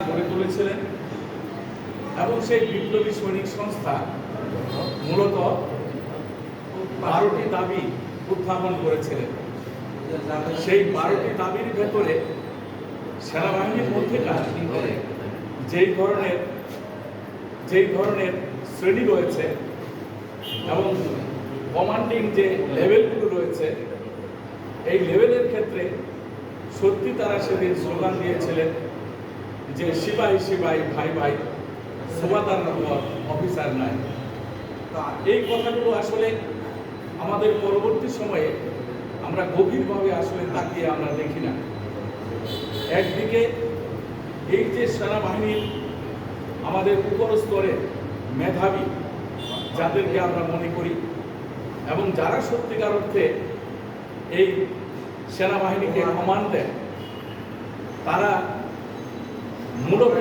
গড়ে তুলেছিলেন এবং সেই বিপ্লবী সৈনিক সংস্থা মূলত বারোটি দাবি উত্থাপন করেছিলেন। সেই বারোটি দাবির ভেতরে সেনাবাহিনীর মধ্যেকার যেই ধরনের যেই ধরনের শ্রেণি রয়েছে এবং কমান্ডিং যে লেভেলগুলো রয়েছে, এই লেভেলের ক্ষেত্রে সত্যি তারা সেদিন স্লোগান দিয়েছিলেন যে সিপাহি সিপাহি, ভাই ভাই সুবাদার নম্বর অফিসার নাই। এই কথাগুলো আসলে আমাদের পরবর্তী সময়ে আমরা গভীরভাবে আসলে তাকিয়ে আমরা দেখি না। একদিকে এই যে সেনাবাহিনীর আমাদের উপর স্তরে মেধাবী, যাদেরকে আমরা মনে করি, এবং যারা সত্যিকার অর্থে এই সেনাবাহিনীকে কমান্ড দেন তারা মূলত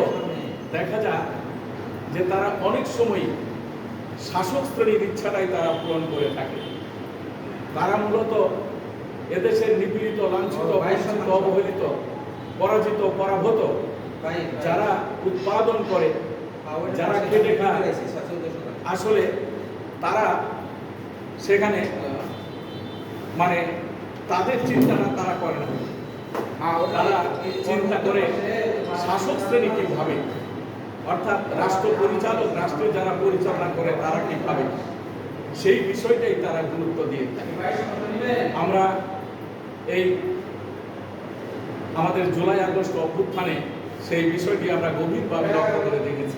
দেখা যায় যে তারা অনেক সময় শাসক শ্রেণির ইচ্ছাটাই তারা পূরণ করে থাকে। তারা মূলত এদেশের নিপীড়িত লাঞ্ছিত বঞ্চিত অবহেলিত পরাজিত পরাভূত যারা উৎপাদন করে যারা খেটে খায়। আসলে তারা সেখানে মানে তাদের চিন্তাটা তারা করে না। তারা চিন্তা করে শাসক শ্রেণি কীভাবে? অর্থাৎ রাষ্ট্র পরিচালক, রাষ্ট্রে যারা পরিচালনা করে তারা কীভাবে? সেই বিষয়টাই তারা গুরুত্ব দিয়ে থাকে। আমরা এই আমাদের জুলাই আগস্ট অভ্যুত্থানে সেই বিষয়টি আমরা গভীরভাবে লক্ষ্য করে দেখেছি।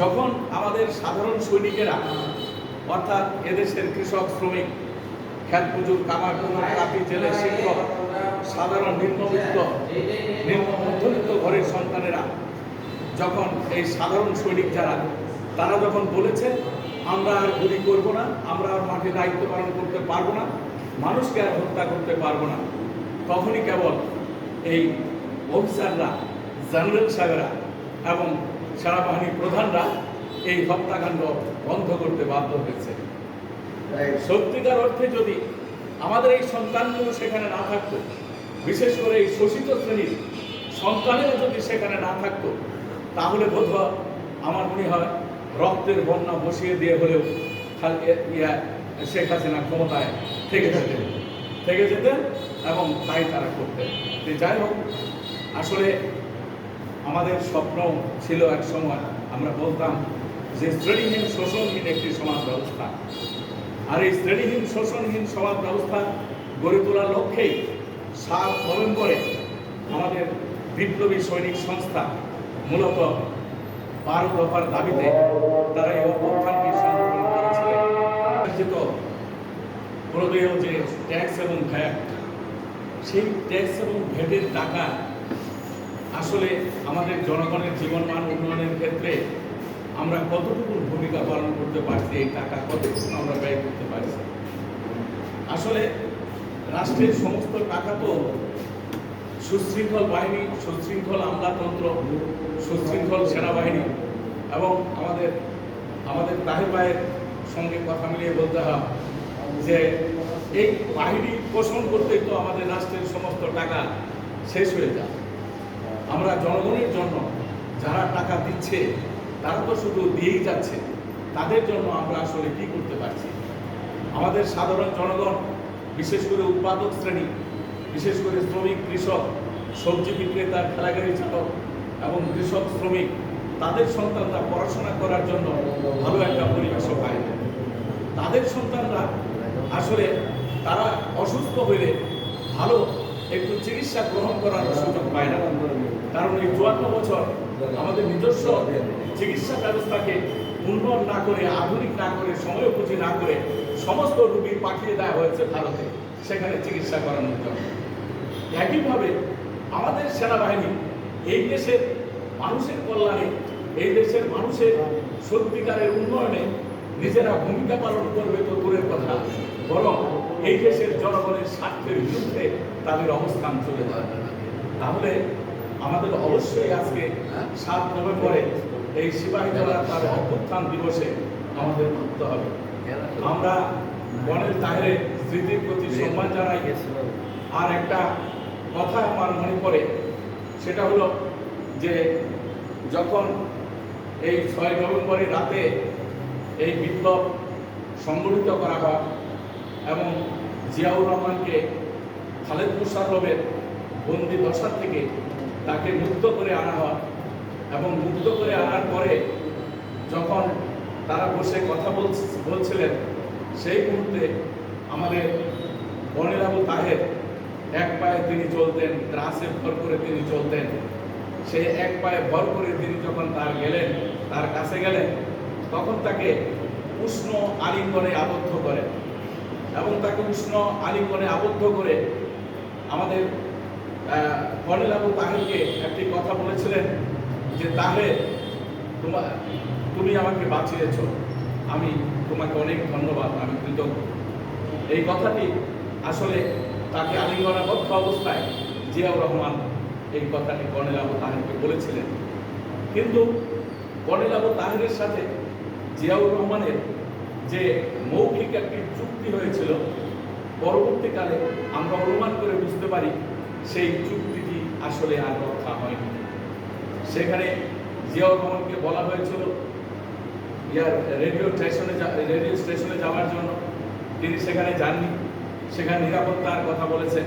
যখন আমাদের সাধারণ সৈনিকেরা, অর্থাৎ এদেশের কৃষক, শ্রমিক খ্যাত পুজুর কামার কুমার কাপি জেলে শিক্ষক, সাধারণ নিম্নবিত্ত, নিম্ন মধ্যবিত্ত ঘরের সন্তানেরা যখন এই সাধারণ সৈনিক যারা, তারা যখন বলেছে, আমরা আর গুলি করব না, আমরা আর মাঠে দায়িত্ব পালন করতে পারব না, মানুষকে আর হত্যা করতে পারব না। তখনই কেবল এই অফিসাররা, জেনারেল সাহেবরা এবং সেনাবাহিনীর প্রধানরা এই হত্যাকাণ্ড বন্ধ করতে বাধ্য হয়েছে। সত্যিকার অর্থে যদি আমাদের এই সন্তানগুলো সেখানে না থাকতো বিশেষ করে এই শোষিত শ্রেণির সন্তানেরা যদি সেখানে না থাকতো তাহলে বোধ আমার মনে হয় রক্তের বন্যা বসিয়ে দিয়ে হলেও ইয়া শেখ হাসিনা ক্ষমতায় থেকে যেতেন। থেকে যেতেন এবং তাই তারা করতেন। যে যাই হোক আসলে আমাদের স্বপ্ন ছিল এক সময় আমরা বলতাম যে শ্রেণীহীন শোষণহীন একটি সমাজ ব্যবস্থা। আর এই শ্রেণীহীন, শোষণহীন সমাজ ব্যবস্থা গড়ে তোলার লক্ষ্যেই সাত নভেম্বরে আমাদের বিপ্লবী সৈনিক সংস্থা মূলত বারো দফার দাবিতে তারা এই অভ্যুত্থানকে সংগঠন করেছিলেন। প্রদেয় যে ট্যাক্স এবং ভ্যাট, সেই ট্যাক্স এবং ভ্যাটের টাকা আসলে আমাদের জনগণের জীবনমান উন্নয়নের ক্ষেত্রে আমরা কতটুকু ভূমিকা পালন করতে পারছি, এই টাকা কতটুকু আমরা ব্যয় করতে পারছি? আসলে রাষ্ট্রের সমস্ত টাকা তো সুশৃঙ্খল বাহিনী, সুশৃঙ্খল আমলাতন্ত্র, সুশৃঙ্খল সেনাবাহিনী এবং আমাদের আমাদের তাহের ভাইয়ের সঙ্গে কথা মিলিয়ে বলতে হয় যে এই বাহিনী পোষণ করতেই তো আমাদের রাষ্ট্রের সমস্ত টাকা শেষ হয়ে যায়। আমরা জনগণের জন্য যারা টাকা দিচ্ছে তারা তো শুধু দিয়েই যাচ্ছে। তাদের জন্য আমরা আসলে কি করতে পারছি? আমাদের সাধারণ জনগণ, বিশেষ করে উৎপাদক শ্রেণি, বিশেষ করে শ্রমিক, কৃষক, সবজি বিক্রেতা ঠেলাগাড়ি চালক এবং কৃষক, শ্রমিক, তাদের সন্তানরা পড়াশোনা করার জন্য ভালো একটা পরিবেশও পায়। তাদের সন্তানরা আসলে তারা অসুস্থ হলে ভালো একটু চিকিৎসা গ্রহণ করার সুযোগ পায় না। কারণ এই চুয়ান্ন বছর আমাদের নিজস্ব চিকিৎসা ব্যবস্থাকে উন্নত না করে, আধুনিক না করে, সময় সময়োপযোগী না করে সমস্ত রোগী পাঠিয়ে দেওয়া হয়েছে ভারতে। সেখানে চিকিৎসা করানোর জন্য। একইভাবে আমাদের সেনাবাহিনী, এই দেশের মানুষের কল্যাণে, এই দেশের মানুষের সত্যিকারের উন্নয়নে নিজেরা ভূমিকা পালন করবে তো দূরের কথা। বরং এই দেশের জনগণের স্বার্থের বিরুদ্ধে তাদের অবস্থান চলে যায় তাহলে আমাদের অবশ্যই আজকে সাত নভেম্বরে এই সিপাহী জেলার তার অভ্যুত্থান দিবসে আমাদের ভাবতে হবে। আমরা গণের তাহের স্মৃতির প্রতি সম্মান জানাই। আর একটা কথা আমার মনে পড়ে, সেটা হলো যে যখন এই ছয় নভেম্বরের রাতে এই বিপ্লব সংগঠিত করা হয় এবং জিয়াউর রহমানকে খালেদ মুশারফের বন্দি দশা থেকে তাকে মুক্ত করে আনা হয়। এবং মুক্ত করে আনার পরে যখন তারা বসে কথা বলছ- বলছিলেন, সেই মুহূর্তে আমাদের বনিরাবু তাহের এক পায়ে তিনি চলতেন ত্রাসে ভর করে তিনি চলতেন। সেই এক পায়ে ভর করে তিনি যখন তার গেলেন, তার কাছে গেলেন, তখন তাকে উষ্ণ আলিঙ্গনে আবদ্ধ করেন। এবং তাকে উষ্ণ আলিঙ্গনে আবদ্ধ করে আমাদের কর্নেল আবু তাহেরকে একটি কথা বলেছিলেন যে তাহে তোমার তুমি আমাকে বাঁচিয়েছ। আমি তোমাকে অনেক ধন্যবাদ, আমি কৃতজ্ঞ। এই কথাটি আসলে তাকে আলিঙ্গনাবদ্ধ অবস্থায় জিয়াউর রহমান এই কথাটি কর্নেল আবু তাহেরকে বলেছিলেন। কিন্তু কর্নেল আবু তাহেরের সাথে জিয়াউর রহমানের যে মৌখিক একটি চুক্তি হয়েছিল, পরবর্তীকালে আমরা অনুমান করে বুঝতে পারি সেই চুক্তিটি আসলে আর রক্ষা হয়নি। সেখানে জিয়াউর রহমানকে বলা হয়েছিল, ইয়ার রেডিও স্টেশনে রেডিও স্টেশনে যাওয়ার জন্য। তিনি সেখানে যাননি। সেখানে নিরাপত্তার কথা বলেছেন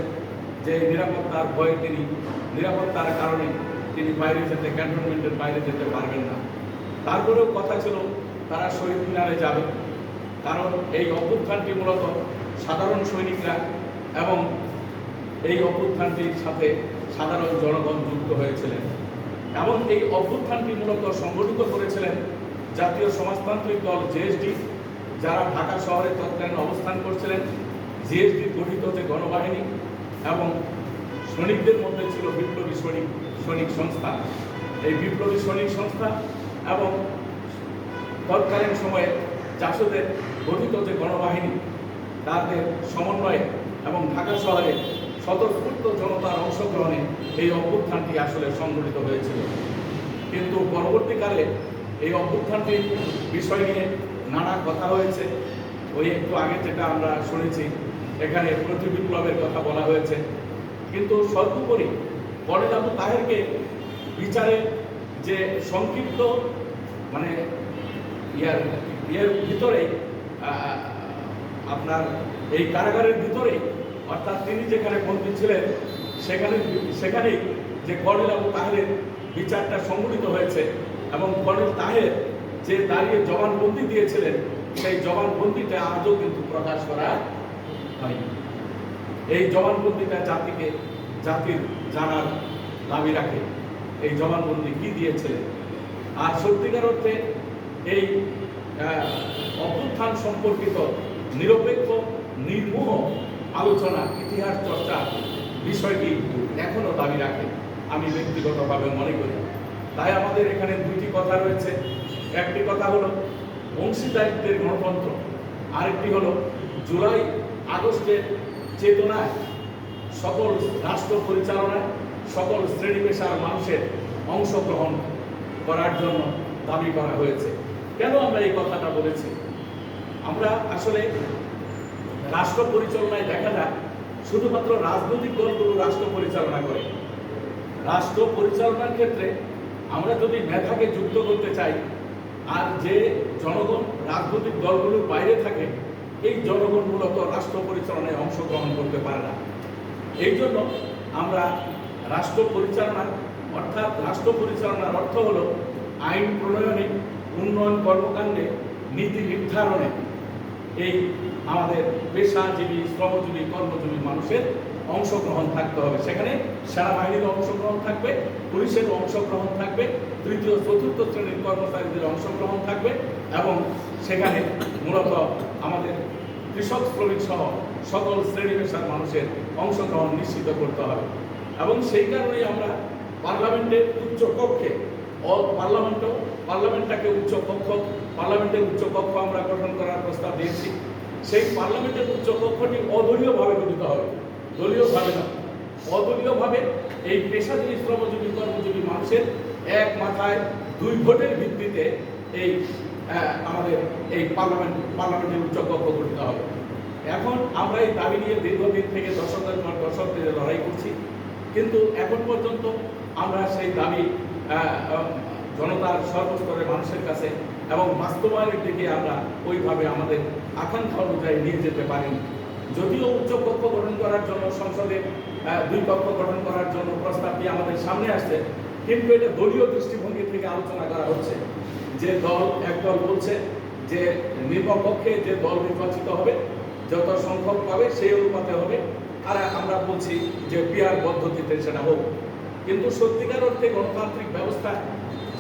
যে নিরাপত্তার ভয়ে তিনি, নিরাপত্তার কারণে তিনি বাইরে যেতে, ক্যান্টনমেন্টের বাইরে যেতে পারবেন না। তারপরেও কথা ছিল, তারা শহীদ মিনারে যাবে। কারণ এই অভ্যুত্থানটি মূলত সাধারণ সৈনিকরা এবং এই অভ্যুত্থানটির সাথে সাধারণ জনগণ যুক্ত হয়েছিলেন। এবং এই অভ্যুত্থানটি মূলত সংগঠিত করেছিলেন জাতীয় সমাজতান্ত্রিক দল জেএসডি যারা ঢাকা শহরে তৎকালীন অবস্থান করছিলেন। জিএসডি গঠিত যে গণবাহিনী এবং সৈনিকদের মধ্যে ছিল বিপ্লবী সৈনিক সৈনিক সংস্থা। এই বিপ্লবী সৈনিক সংস্থা এবং তৎকালীন সময়ে জাসদের গঠিত যে গণবাহিনী, তাদের সমন্বয়ে এবং ঢাকা শহরে স্বতঃস্ফূর্ত জনতার অংশগ্রহণে এই অভ্যুত্থানটি আসলে সংঘটিত হয়েছিল। কিন্তু পরবর্তীকালে এই অভ্যুত্থানটির বিষয় নিয়ে নানা কথা হয়েছে। ওই একটু আগে যেটা আমরা শুনেছি, এখানে প্রতি বিপ্লবের কথা বলা হয়েছে। কিন্তু সর্বোপরি কর্নেল আবু তাহেরকে বিচারের যে সংক্ষিপ্ত মানে ইয়ার, ইয়ের ভিতরে আপনার এই কারাগারের ভিতরে অর্থাৎ তিনি যেখানে বন্দী ছিলেন, সেখানে সেখানেই যে কর্নেল আবু তাহেরের বিচারটা সংগঠিত হয়েছে এবং কর্নেল তাহের যে দাঁড়িয়ে জবানবন্দি দিয়েছিলেন, সেই জবানবন্দিটা আজও কিন্তু প্রকাশ করা হয়নি। এই জবানবন্দিটা জাতিকে, জাতির জানার দাবি রাখে, এই জবানবন্দি কি দিয়েছিলেন? আর সত্যিকার অর্থে এই অভ্যুত্থান সম্পর্কিত নিরপেক্ষ, নির্মোহ আলোচনা, ইতিহাস চর্চা, বিষয়টি এখনও দাবি রাখে। আমি ব্যক্তিগতভাবে মনে করি। তাই আমাদের এখানে দুইটি কথা রয়েছে। একটি কথা হলো অংশীদারিত্বের গণতন্ত্র। আরেকটি হলো জুলাই আগস্টের চেতনায় সকল রাষ্ট্র পরিচালনায় সকল শ্রেণি পেশার মানুষের অংশগ্রহণ করার জন্য দাবি করা হয়েছে। কেন আমরা এই কথাটা বলেছি? আমরা আসলে রাষ্ট্র পরিচালনায় দেখা যায় শুধুমাত্র রাজনৈতিক দলগুলো রাষ্ট্র পরিচালনা করে। রাষ্ট্র পরিচালনার ক্ষেত্রে আমরা যদি মেধাকে যুক্ত করতে চাই, আর যে জনগণ, রাজনৈতিক দলগুলোর বাইরে থাকে, এই জনগণ মূলত রাষ্ট্র পরিচালনায় অংশগ্রহণ করতে পারে না। এই জন্য আমরা রাষ্ট্র পরিচালনা অর্থাৎ রাষ্ট্র পরিচালনার অর্থ হলো আইন প্রণয়নে, উন্নয়ন কর্মকাণ্ডে, নীতি নির্ধারণে, এই আমাদের পেশাজীবী, শ্রমজীবী, কর্মজীবী মানুষের অংশগ্রহণ থাকতে হবে। সেখানে সেনাবাহিনীর অংশগ্রহণ থাকবে, পুলিশের অংশগ্রহণ থাকবে, তৃতীয়, চতুর্থ শ্রেণির কর্মচারীদের অংশগ্রহণ থাকবে এবং সেখানে মূলত আমাদের কৃষক, শ্রমিক সহ সকল শ্রেণি পেশার মানুষের অংশগ্রহণ নিশ্চিত করতে হবে। এবং সেই কারণেই আমরা পার্লামেন্টের উচ্চ কক্ষে ও পার্লামেন্ট পার্লামেন্টটাকে উচ্চ কক্ষ, পার্লামেন্টের উচ্চ কক্ষ আমরা গঠন করার প্রস্তাব দিয়েছি। সেই পার্লামেন্টের উচ্চ কক্ষটি অদলীয়ভাবে গঠিত হবে। দলীয়ভাবে না। অদলীয়ভাবে এই পেশাজীবী শ্রমজীবী কর্মজীবী মানুষের এক মাথায় দুই ভোটের ভিত্তিতে এই আমাদের এই পার্লামেন্ট, পার্লামেন্টের উচ্চ কক্ষ গঠিত হবে। এখন আমরা এই দাবি নিয়ে দীর্ঘদিন থেকে দশকের পর দশক ধরে লড়াই করছি। কিন্তু এখন পর্যন্ত আমরা সেই দাবি জনতার সর্বস্তরের মানুষের কাছে এবং বাস্তবায়নের দিকে আমরা ওইভাবে আমাদের আকাঙ্ক্ষা অনুযায়ী নিয়ে যেতে পারিনি। যদিও উচ্চ পক্ষ গঠন করার জন্য সংসদে দুই পক্ষ গঠন করার জন্য প্রস্তাবটি আমাদের সামনে আসছে, কিন্তু এটা দলীয় দৃষ্টিভঙ্গি থেকে আলোচনা করা হচ্ছে। যে দল, এক দল বলছে যে নির্বাপক্ষে যে দল নির্বাচিত হবে, যত সংখ্যক পাবে সেই অনুপাতে হবে। আর আমরা বলছি যে পিয়ার পদ্ধতিতে সেটা হোক। কিন্তু সত্যিকার অর্থে গণতান্ত্রিক ব্যবস্থা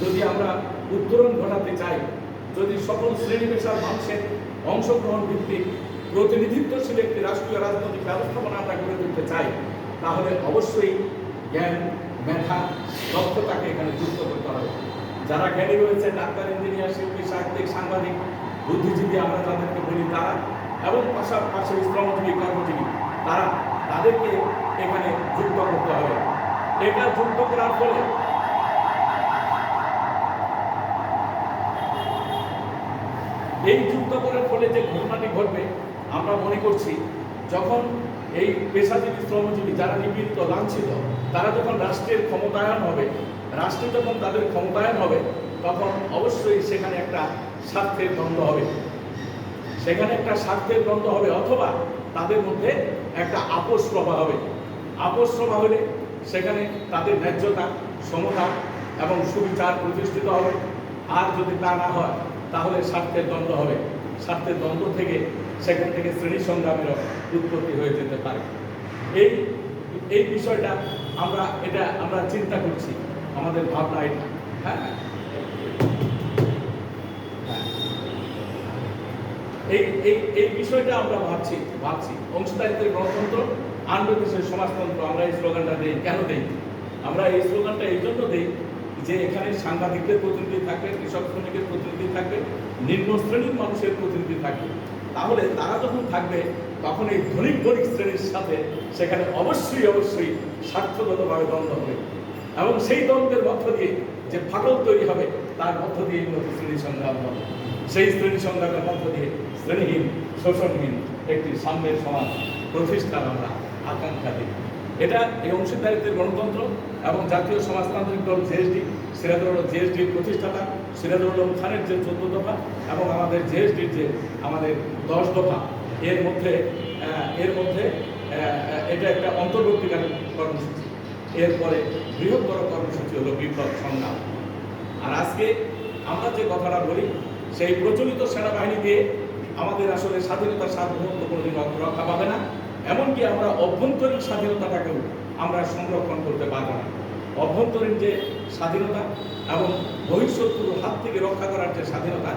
যদি আমরা উত্তরণ ঘটাতে চাই, যদি সকল শ্রেণি পেশার মানুষের অংশগ্রহণ ভিত্তিক প্রতিনিধিত্বশীল একটি রাষ্ট্রীয় রাজনৈতিক ব্যবস্থাপনা আমরা গড়ে তুলতে চাই, তাহলে অবশ্যই জ্ঞান, মেধা, দক্ষতাকে এখানে যুক্ত করতে হবে। যারা জ্ঞানী রয়েছে, ডাক্তার, ইঞ্জিনিয়ার, শিল্পী, সাহিত্যিক, সাংবাদিক, বুদ্ধিজীবী, আমরা তাদেরকে বলি তারা, এবং পাশাপাশি শ্রমজীবী, কর্মজীবী, তারা তাদেরকে এখানে যুক্ত করতে হবে। এটা যুক্ত করার ফলে এই যুক্ত করার ফলে যে ঘটনাটি ঘটবে, আমরা মনে করছি যখন এই পেশাজীবী শ্রমজীবী যারা নিপীড়িত, লাঞ্ছিত, তারা যখন রাষ্ট্রের ক্ষমতায়ন হবে, রাষ্ট্রে যখন তাদের ক্ষমতায়ন হবে, তখন অবশ্যই সেখানে একটা স্বার্থের দ্বন্দ্ব হবে। সেখানে একটা স্বার্থের দ্বন্দ্ব হবে অথবা তাদের মধ্যে একটা আপোষ প্রভা হবে। আপোষ প্রভা হলে সেখানে তাদের ন্যায্যতা, সমতা এবং সুবিচার প্রতিষ্ঠিত হবে। আর যদি তা না হয় তাহলে স্বার্থের দ্বন্দ্ব হবে। স্বার্থের দ্বন্দ্ব থেকে সেখান থেকে শ্রেণি সংগ্রামেরও উৎপত্তি হয়ে যেতে পারে। এই এই বিষয়টা আমরা এটা আমরা চিন্তা করছি। আমাদের ভাবনা এটা। হ্যাঁ? এই এই এই বিষয়টা আমরা ভাবছি ভাবছি। অংশীদারিত্বের গণতন্ত্র আনবে সমাজতন্ত্র, আমরা এই স্লোগানটা দিই। কেন দিই? আমরা এই স্লোগানটা এই জন্য দিই যে এখানে সাংবাদিকদের প্রতিনিধি থাকবে, কৃষক শ্রমিকের প্রতিনিধি থাকবে, নিম্ন শ্রেণির মানুষের প্রতিনিধি থাকবে। তাহলে তারা যখন থাকবে, তখন এই ধনিক ধনিক শ্রেণির সাথে সেখানে অবশ্যই অবশ্যই স্বার্থগতভাবে দ্বন্দ্ব হবে। এবং সেই দ্বন্দ্বের মধ্য দিয়ে যে ফাটল তৈরি হবে, তার মধ্য দিয়ে মূলত শ্রেণি সংগ্রাম হবে। সেই শ্রেণি সংগ্রামের মধ্য দিয়ে শ্রেণীহীন, শোষণহীন একটি সাম্যের সমাজ প্রতিষ্ঠার আমরা আকাঙ্ক্ষা দিই। এটা এই অংশীদারিত্বের গণতন্ত্র এবং জাতীয় সমাজতান্ত্রিক দল জেএসডি সিরাজুল জেএসডির প্রতিষ্ঠাতা, সিরাজুল আলম খানের যে চোদ্দ দফা এবং আমাদের জেএসডির যে আমাদের দশ দফা, এর মধ্যে এর মধ্যে এটা একটা অন্তর্বর্তীকালীন কর্মসূচি। এরপরে বৃহত্তর কর্মসূচি হলো বিপ্লব সংগ্রাম। আর আজকে আমরা যে কথাটা বলি, সেই প্রচলিত সেনাবাহিনী দিয়ে আমাদের আসলে স্বাধীনতার সার্বভৌমত্ব কোনোদিন রক্ষা পাবে না। এমনকি আমরা অভ্যন্তরীণ স্বাধীনতাটাকেও আমরা সংরক্ষণ করতে পারব না। অভ্যন্তরীণ যে স্বাধীনতা এবং বহিঃশত্রুর হাত থেকে রক্ষা করার যে স্বাধীনতা,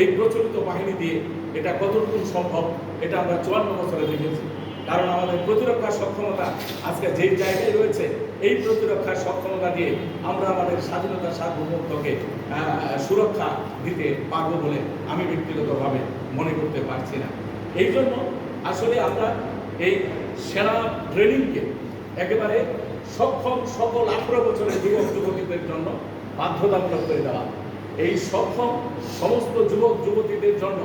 এই প্রচলিত বাহিনী দিয়ে এটা কতটুকু সম্ভব, এটা আমরা চুয়ান্ন বছরে দেখেছি। কারণ আমাদের প্রতিরক্ষার সক্ষমতা আজকে যেই জায়গায় রয়েছে, এই প্রতিরক্ষার সক্ষমতা দিয়ে আমরা আমাদের স্বাধীনতা সার্বভৌমত্বকে সুরক্ষা দিতে পারব বলে আমি ব্যক্তিগতভাবে মনে করতে পারছি না। এই জন্য আসলে আমরা এই সেনা ট্রেনিংকে একেবারে সক্ষম সকল আঠারো বছরের যুবক যুবতীদের জন্য বাধ্যতামূলক করে দেওয়া। এই সক্ষম সমস্ত যুবক যুবতীদের জন্য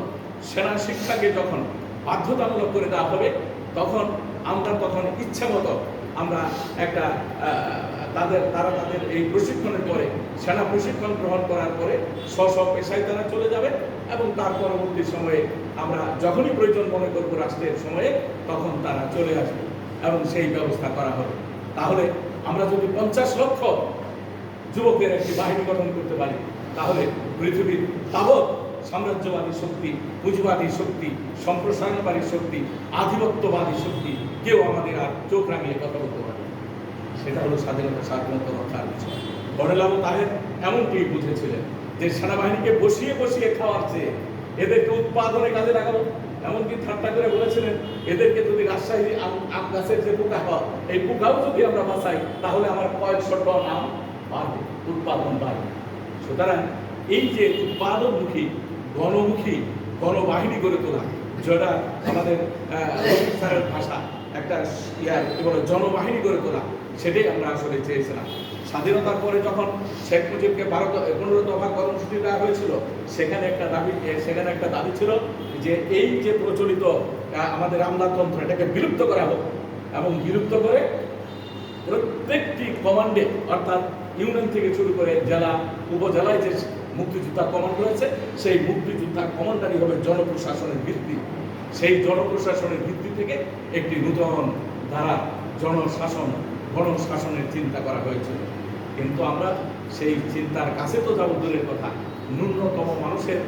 সেনা শিক্ষাকে যখন বাধ্যতামূলক করে দেওয়া হবে, তখন আমরা তখন ইচ্ছা মতো আমরা একটা তাদের, তারা তাদের এই প্রশিক্ষণের পরে, সেনা প্রশিক্ষণ গ্রহণ করার পরে স্ব পেশায় তারা চলে যাবে এবং তার পরবর্তী সময়ে আমরা যখনই প্রয়োজন মনে করব রাষ্ট্রের সময়ে, তখন তারা চলে আসবে। এবং সেই ব্যবস্থা করা হবে। তাহলে আমরা যদি পঞ্চাশ লক্ষ যুবকের একটি বাহিনী গঠন করতে পারি, তাহলে পৃথিবীর তাবৎ সাম্রাজ্যবাদী শক্তি, পুঁজিবাদী শক্তি, সম্প্রসারণবাদী শক্তি, আধিপত্যবাদী শক্তি, কেউ আমাদের আর চোখ রাঙিয়ে কথা বলতে পারে। সেটা হলো স্বাধীনতা স্বাধীনতা রক্ষার বিষয়। বড়লাল তাহের এমনটি বুঝেছিলেন যে সেনাবাহিনীকে বসিয়ে বসিয়ে খাওয়ার চেয়ে এদেরকে উৎপাদনে কাজে লাগাবো। এমনকি ঠাট্টা করে বলেছিলেন, এদেরকে যদি রাজশাহী আম গাছের যে পোকা হয়, এই পোকাও যদি আমরা বাঁচাই, তাহলে আমার কয়েকশো টন আম বাড়বে, উৎপাদন বাড়বে। সুতরাং এই যে উৎপাদনমুখী, গণমুখী, গণবাহিনী গড়ে তোলা, যেটা আমাদের স্যারের ভাষা, একটা ইয়ার কি বলে, জনবাহিনী গড়ে তোলা, সেটাই আমরা আসলে চেয়েছিলাম। স্বাধীনতার পরে যখন শেখ মুজিবকে ভারত পনেরো দফা কর্মসূচি দেওয়া হয়েছিল, সেখানে একটা দাবি সেখানে একটা দাবি ছিল যে এই যে প্রচলিত আমাদের আমলাতন্ত্র, এটাকে বিলুপ্ত করা হোক এবং বিলুপ্ত করে প্রত্যেকটি কমান্ডে, অর্থাৎ ইউনিয়ন থেকে শুরু করে জেলা, উপজেলায় যে মুক্তিযোদ্ধা কমান্ড রয়েছে, সেই মুক্তিযোদ্ধা কমান্ডারই হবে জনপ্রশাসনের ভিত্তি। সেই জনপ্রশাসনের ভিত্তি থেকে একটি নূতন ধারা জনশাসন, গণশাসনের চিন্তা করা হয়েছিল কিন্তু আমরা সেই চিন্তার কাছে তো যাব দূরের কথা। ন্যূনতম মানুষের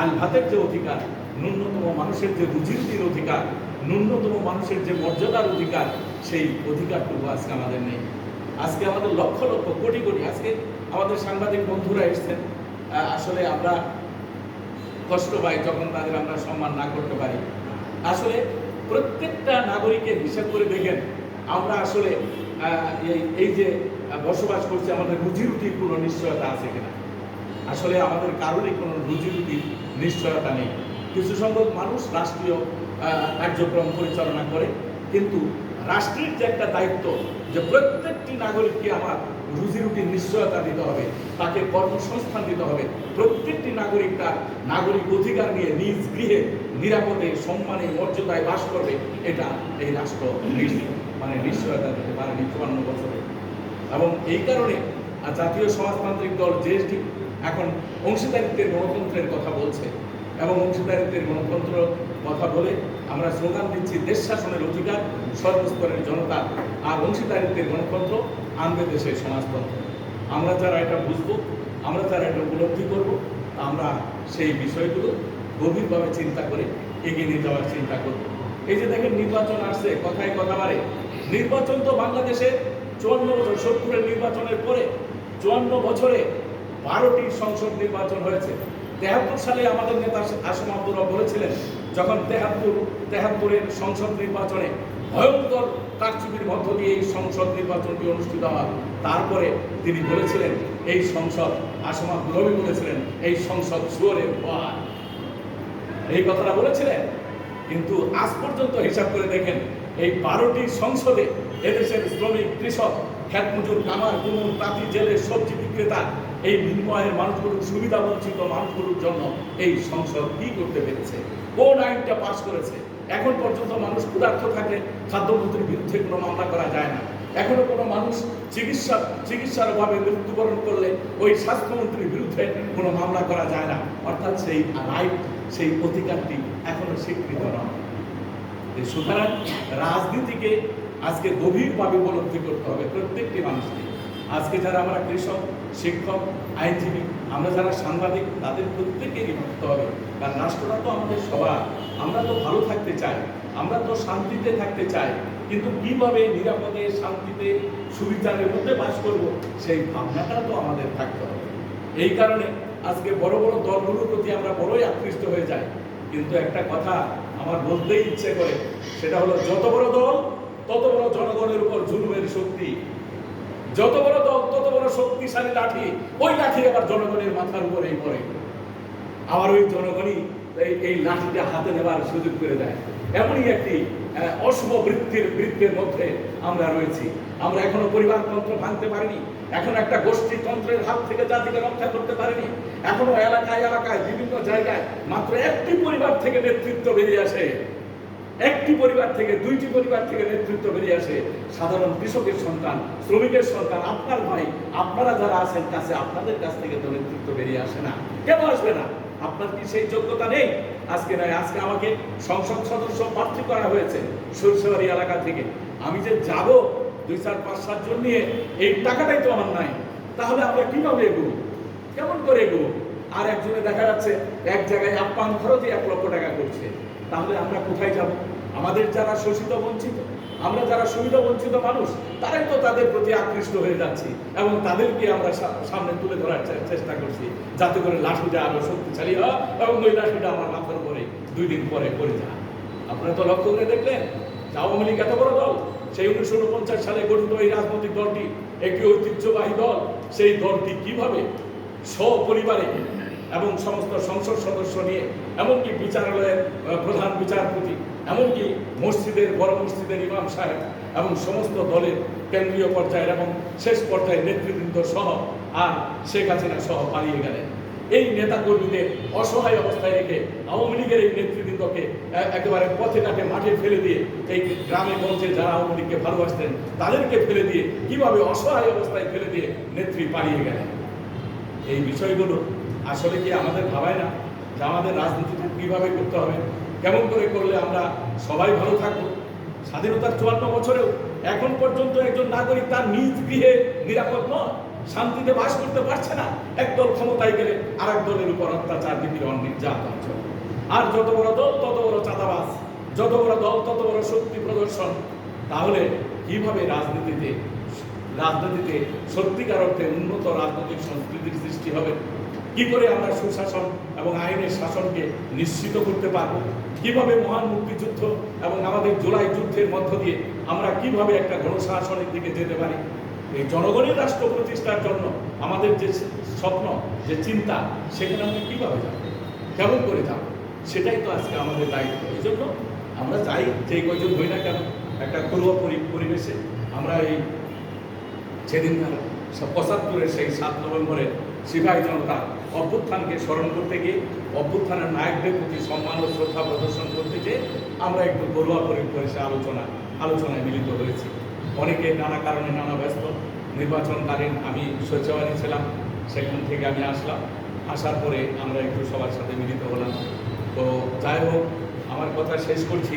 আল ভাতের যে অধিকার ন্যূনতম মানুষের যে রুজির অধিকার, ন্যূনতম মানুষের যে মর্যাদার অধিকার, সেই অধিকারটুকু আজকে আমাদের নেই। আজকে আমাদের লক্ষ লক্ষ, কোটি কোটি, আজকে আমাদের সাংবাদিক বন্ধুরা এসছেন। আসলে আমরা কষ্ট পাই যখন তাদের আমরা সম্মান না করতে পারি। আসলে প্রত্যেকটা নাগরিকের হিসাব করে দেখেন, আমরা আসলে এই যে বসবাস করছি, আমাদের রুজি রুটির কোনো নিশ্চয়তা আছে কিনা? আসলে আমাদের কারোরই কোনো রুজি রুটির নিশ্চয়তা নেই। কিছু সংখ্যক মানুষ রাষ্ট্রীয় কার্যক্রম পরিচালনা করে। কিন্তু রাষ্ট্রের যে একটা দায়িত্ব যে প্রত্যেকটি নাগরিককে আমার রুজি রুটির নিশ্চয়তা দিতে হবে, তাকে কর্মসংস্থান দিতে হবে, প্রত্যেকটি নাগরিক তার নাগরিক অধিকার নিয়ে নিজ গৃহে নিরাপদে, সম্মানে, মর্যাদায় বাস করবে, এটা এই রাষ্ট্র মানে নিশ্চয়তা দিতে পারেনি চুয়ান্ন বছরে। এবং এই কারণে জাতীয় সমাজতান্ত্রিক দল জেএসডি এখন অংশীদারিত্বের গণতন্ত্রের কথা বলছে এবং অংশীদারিত্বের গণতন্ত্র কথা বলে আমরা স্লোগান দিচ্ছি দেশ শাসনের অধিকার, সর্বস্তরের জনতা আর অংশীদারিত্বের গণতন্ত্র, আনবে দেশের সমাজতন্ত্র। আমরা যারা এটা বুঝব, আমরা যারা এটা উপলব্ধি করব, আমরা সেই বিষয়গুলো গভীরভাবে চিন্তা করে এগিয়ে নিয়ে যাওয়ার চিন্তা করব। এই যে দেখেন নির্বাচন আসছে, কথায় কথা বাড়ে। নির্বাচন তো বাংলাদেশে চুয়ান্ন বছর, সত্তরের নির্বাচনের পরে চুয়ান্ন বছরে বারোটি সংসদ নির্বাচন হয়েছে। তেহাত্তর সালে আমাদের নেতা আসম আব্দুর বলেছিলেন, যখন তেহাত্তর, তেহাত্তরের সংসদ নির্বাচনে ভয়ঙ্কর কারচুপির মধ্য দিয়ে এই সংসদ নির্বাচনটি অনুষ্ঠিত হয়, তারপরে তিনি বলেছিলেন, এই সংসদ আসম আব্দুর বলেছিলেন, এই সংসদ সুয়ারের ভয় এই কথাটা বলেছিলেন, কিন্তু আজ পর্যন্ত হিসাব করে দেখেন, এই বারোটি সংসদে এদেশের শ্রমিক, কৃষক খ্যাত মজুর কামার কুমুর তাঁতি জেলে সবজি বিক্রেতা এই বিনিময়ের মানুষগুলোর সুবিধা বঞ্চিত মানুষগুলোর জন্য এই সংসদ কি করতে পেরেছে? কোন আইনটা পাশ করেছে? এখন পর্যন্ত মানুষ ক্ষুধার্ত থাকলে খাদ্যমন্ত্রীর বিরুদ্ধে কোনো মামলা করা যায় না। এখনও কোনো মানুষ চিকিৎসা, চিকিৎসার অভাবে মৃত্যুবরণ করলে ওই স্বাস্থ্যমন্ত্রীর বিরুদ্ধে কোনো মামলা করা যায় না। অর্থাৎ সেই রাইট সেই অধিকারটি এখনও স্বীকৃত নয়। সুতরাং রাজনীতিকে আজকে গভীরভাবে উপলব্ধি করতে হবে প্রত্যেকটি মানুষকে। আজকে যারা আমরা কৃষক, শিক্ষক, আইনজীবী, আমরা যারা সাংবাদিক, তাদের প্রত্যেকেরই ভাবতে হবে। কারণ রাষ্ট্রটা তো আমাদের সবার। আমরা তো ভালো থাকতে চাই, আমরা তো শান্তিতে থাকতে চাই। কিন্তু কীভাবে নিরাপদে, শান্তিতে সুবিচারের মধ্যে বাস করব, সেই ভাবনাটা তো আমাদের থাকতে হবে। এই কারণে আজকে বড় বড় দলগুলোর প্রতি আমরা বড়ই আকৃষ্ট হয়ে যাই। কিন্তু একটা কথা আমার বলতেই ইচ্ছে করে, সেটা হলো যত বড় দল, তত বড় জনগণের উপর জুলুমের শক্তি যত বড় দল, তত বড় শক্তিশালী লাঠি, ওই লাঠি আবার জনগণের মাথার উপরেই পড়ে। আবার ওই জনগণই এই লাঠিটা হাতে নেবার সুযোগ করে দেয়। এমনই একটি অশুভ বৃত্তির, বৃত্তের মধ্যে আমরা রয়েছি। আমরা এখনও পরিবারতন্ত্র ভাঙতে পারিনি। এখন একটা গোষ্ঠী তন্ত্রের হাত থেকে জাতিকে রক্ষা করতে পারিনি। এখনও এলাকায় এলাকায়, বিভিন্ন জায়গায় মাত্র একটি পরিবার থেকে নেতৃত্ব বেরিয়ে আসে। একটি পরিবার থেকে, দুইটি পরিবার থেকে নেতৃত্ব বেরিয়ে আসে সাধারণ কৃষকের সন্তান, শ্রমিকের সন্তান, আপনার ভাই, আপনারা যারা আছেন কাছে, আপনাদের কাছ থেকে তো নেতৃত্ব বেরিয়ে আসে না। কেন আসবে না? আপনার কি সেই যোগ্যতা নেই? আজকে নয়, আজকে আমাকে সংসদ সদস্য প্রার্থী করা হয়েছে সরষেবাড়ি এলাকা থেকে। আমি যে যাব দুই চার, পাঁচ সাতজন নিয়ে, এই টাকাটাই তো আমার নাই। তাহলে আমরা কীভাবে এগোবো? কেমন করে এগোবো? আর একজনে দেখা যাচ্ছে, এক জায়গায় আপ্যায়ন খরচই এক লক্ষ টাকা করছে। তাহলে আমরা কোথায় যাব? আমাদের যারা শোষিত, বঞ্চিত, আমরা যারা সুবিধা, বঞ্চিত মানুষ, তারাই তো তাদের প্রতি আকৃষ্ট হয়ে যাচ্ছি এবং তাদেরকে আমরা সামনে তুলে ধরার চেষ্টা করছি। যাতে করে লাঠিটা আরও শক্তিশালী হয় এবং ওই লাঠিটা আমার মাথার উপরে দুই দিন পরে পড়ে যায়। আপনারা তো লক্ষ্য করে দেখলেন আওয়ামী লীগ এত বড় দল, সেই উনিশশো উনপঞ্চাশ সালে গঠিত এই রাজনৈতিক দলটি, একটি ঐতিহ্যবাহী দল, সেই দলটি কীভাবে সপরিবারে এবং সমস্ত সংসদ সদস্য নিয়ে, এমনকি বিচারালয়ের প্রধান বিচারপতি, এমনকি মসজিদের, বড় মসজিদের ইমাম সাহেব এবং সমস্ত দলের কেন্দ্রীয় পর্যায়ের এবং শেষ পর্যায়ের নেতৃবৃন্দ সহ আর শেখ হাসিনা সহ পালিয়ে গেলেন। এই নেতা কর্মীদের অসহায় অবস্থায় রেখে আওয়ামী লীগের এই নেতৃবৃন্দকে একেবারে পথে ঘাটে মাঠে ফেলে দিয়ে এই গ্রামে গঞ্জে যারা আওয়ামী লীগকে ভালোবাসতেন, তাদেরকে ফেলে দিয়ে কীভাবে অসহায় অবস্থায় ফেলে দিয়ে নেত্রী পালিয়ে গেলেন। এই বিষয়গুলো আসলে কি আমাদের ভাবায় না যে আমাদের রাজনীতিটা কীভাবে করতে হবে? কেমন করে করলে আমরা সবাই ভালো থাকব? স্বাধীনতার চুয়ান্ন বছরেও এখন পর্যন্ত একজন নাগরিক তার নিজ গৃহে নিরাপদ নয়, শান্তিতে বাস করতে পারছে না। একদল ক্ষমতায় গেলে আরেক দলের উপর অত্যাচার নিপীড়ন নির্যাতন চলে আর যত বড় দল, তত বড় চাঁদাবাজ। যত বড় দল, তত বড় শক্তি প্রদর্শন। তাহলে কীভাবে রাজনীতিতে রাজনীতিতে সত্যিকার অর্থে উন্নত রাজনৈতিক সংস্কৃতির সৃষ্টি হবে? কি করে আমরা সুশাসন এবং আইনের শাসনকে নিশ্চিত করতে পারব? কীভাবে মহান মুক্তিযুদ্ধ এবং আমাদের জুলাই যুদ্ধের মধ্য দিয়ে আমরা কীভাবে একটা গণশাসনের দিকে যেতে পারি? এই জনগণের রাষ্ট্র প্রতিষ্ঠার জন্য আমাদের যে স্বপ্ন, যে চিন্তা, সেখানে আমরা কীভাবে যাব? কেমন করে যাব? সেটাই তো আজকে আমাদের দায়িত্ব। এই জন্য আমরা চাই যে কয়জন হই না কেন, একটা ঘরোয়া পরি- পরিবেশে আমরা এই সেদিনকার পঁচাত্তরের সেই সাত নভেম্বরে সিপাহী জনতা অভ্যুত্থানকে স্মরণ করতে গিয়ে, অভ্যুত্থানের নায়কদের প্রতি সম্মান ও শ্রদ্ধা প্রদর্শন করতে গিয়ে আমরা একটু ঘরোয়া পরিবেশে আলোচনা, আলোচনায় মিলিত হয়েছি। অনেকে নানা কারণে নানা ব্যস্ত। নির্বাচনকালীন আমি সচিবালয় ছিলাম, সেখান থেকে আমি আসলাম। আসার পরে আমরা একটু সবার সাথে মিলিত হলাম। তো যাই হোক, আমার কথা শেষ করছি।